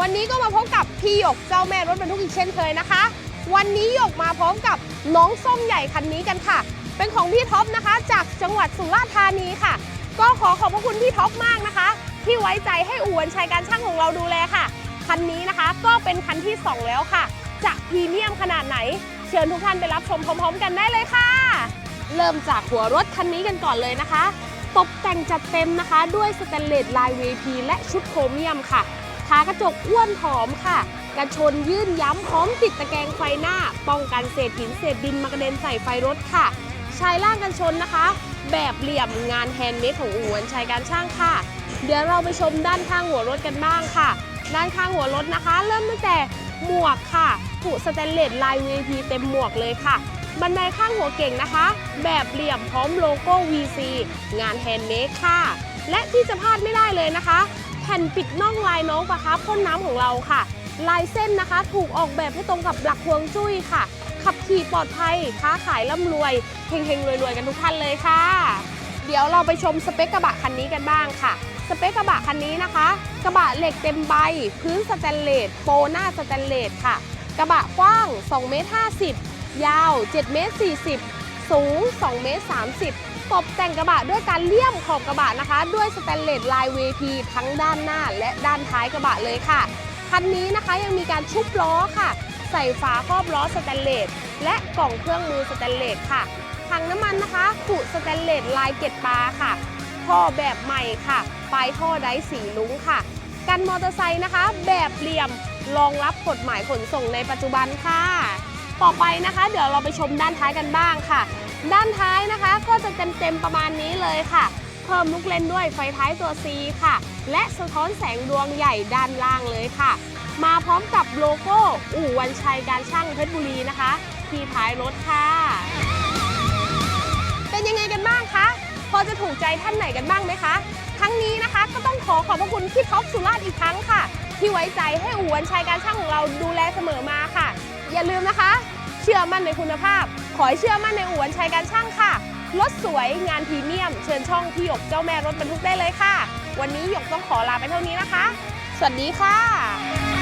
วันนี้ก็มาพบกับพี่หยกเจ้าแม่รถบรรทุกอีกเช่นเคยนะคะ วันนี้หยกมาพร้อมกับน้องส้มใหญ่คันนี้กันค่ะ เป็นของพี่ท็อปนะคะ จากจังหวัดสุราษฎร์ธานีค่ะ ก็ขอขอบพระคุณพี่ท็อปมากนะคะ ที่ไว้ใจให้อู่วันชัยการช่างของเราดูแลค่ะ คันนี้นะคะก็เป็นคันที่ 2 แล้วค่ะ จะพรีเมียมขนาดไหน เชิญทุกท่านไปรับชมพร้อม ๆ กันได้เลยค่ะ เริ่มจากหัวรถคันนี้กันก่อนเลยนะคะ ตกแต่งจัดเต็มนะคะ ด้วยสแตนเลสลาย VP และชุดโครเมียมค่ะ ขากระจกอ้วนผอมค่ะกันชนยื่นย้ำพร้อมติดตะแกรงไฟหน้า ป้องกันเศษหินเศษดินมากระเด็นใส่ไฟรถค่ะ ชายล่างกันชนนะคะ แบบเหลี่ยมงานแฮนด์เมดของอู่วันชัยการช่างค่ะ เดี๋ยวเราไปชมด้านข้างหัวรถกันบ้างค่ะ ด้านข้างหัวรถนะคะ เริ่มตั้งแต่หมวกค่ะผูสแตนเลสลาย VP เต็มหมวกเลยค่ะบันไดข้างหัวเก่งนะคะ แบบเหลี่ยมพร้อมโลโก้ VC งานแฮนด์เมดค่ะ และที่จะพลาดไม่ได้เลยนะคะ ผ่นปิดน่องลายน้องปลาครับพ่นน้ำของเราค่ะ ลายเส้นนะคะถูกออกแบบให้ตรงกับหลักฮวงจุ้ยค่ะ ขับขี่ปลอดภัย ค้าขายร่ำรวยเฮงๆรวยๆกันทุกท่านเลยค่ะ เดี๋ยวเราไปชมสเปคกระบะคันนี้กันบ้างค่ะสเปคกระบะคันนี้นะคะ กระบะเหล็กเต็มใบ พื้นสแตนเลสโปหน้าสแตนเลสค่ะ กระบะกว้าง2เมตร50 ยาว7เมตร40 สูง2เมตร30 ตกแต่งกระบะด้วยการเลี่ยมขอบกระบะนะคะ ด้วยสแตนเลสลาย VP ทั้งด้านหน้าและด้านท้ายกระบะเลยค่ะ คันนี้นะคะยังมีการชุบล้อค่ะ ใส่ฝาครอบล้อสแตนเลสและกล่องเครื่องมือสแตนเลสค่ะถังน้ำมันนะคะขุสแตนเลสลายเกล็ดปลาค่ะท่อแบบใหม่ค่ะ ปลายท่อไดสีลุ้งค่ะ กันมอเตอร์ไซค์นะคะ แบบเหลี่ยมรองรับกฎหมายขนส่งในปัจจุบันค่ะ ต่อไปนะคะ เดี๋ยวเราไปชมด้านท้ายกันบ้างค่ะ ด้านท้ายนะคะก็จะเต็มๆประมาณนี้เลยค่ะ เพิ่มลูกเล่นด้วยไฟท้ายตัว C ค่ะ และสะท้อนแสงดวงใหญ่ด้านล่างเลยค่ะ มาพร้อมกับโลโก้อู่วันชัยการช่างเพชรบุรีนะคะ ที่ท้ายรถค่ะ อจะถูกใจท่านไหนกันบ้างไหมคะ ทั้งนี้นะคะก็ต้องขอขอบพระคุณพี่ท็อปสุราษฎร์อีกครั้งค่ะ ที่ไว้ใจให้อู่วันชัยการช่างของเราดูแลเสมอมาค่ะ อย่าลืมนะคะ เชื่อมั่นในคุณภาพ ขอให้เชื่อมั่นในอู่วันชัยการช่างค่ะรถสวยงานพรีเมียม เชิญช่องพี่หยกเจ้าแม่รถบรรทุกได้เลยค่ะ วันนี้หยกต้องขอลาไปเท่านี้นะคะ สวัสดีค่ะ